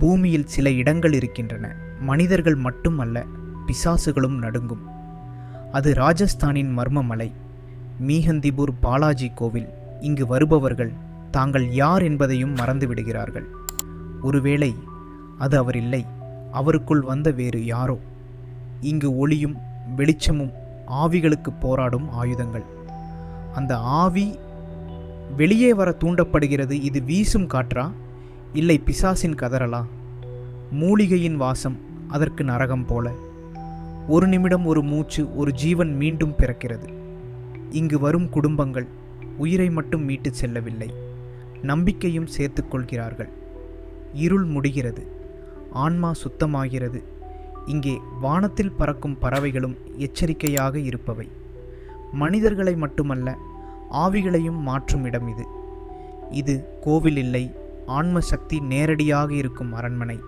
பூமியில் சில இடங்கள் இருக்கின்றன. மனிதர்கள் மட்டுமல்ல பிசாசுகளும் நடுங்கும். அது ராஜஸ்தானின் மர்மமலை. மீஹந்திபூர் பாலாஜி கோவில். இங்கு வருபவர்கள் தாங்கள் யார் என்பதையும் மறந்து விடுகிறார்கள் ஒருவேளை அது அவர் இல்லை அவருக்குள் வந்த வேறு யாரோ. இங்கு ஒளியும் வெளிச்சமும் ஆவிகளுக்கு போராடும் ஆயுதங்கள். அந்த ஆவி வெளியே வர தூண்டப்படுகிறது இது வீசும் காற்றா? இல்லை பிசாசின் கதறலா? மூலிகையின் வாசம் அதற்கு நரகம் போல. ஒரு நிமிடம் ஒரு மூச்சு ஒரு ஜீவன் மீண்டும் பிறக்கிறது. இங்கு வரும் குடும்பங்கள் உயிரை மட்டும் மீட்டு செல்லவில்லை. நம்பிக்கையும் சேர்த்துக்கொள்கிறார்கள் இருள் முடிகிறது. ஆன்மா சுத்தமாகிறது. இங்கே வானத்தில் பறக்கும் பறவைகளும் எச்சரிக்கையாக இருப்பவை. மனிதர்களை மட்டுமல்ல ஆவிகளையும் மாற்றும் இடம் இது. இது கோவில் இல்லை ஆன்ம சக்தி நேரடியாக இருக்கும் அரண்மனை.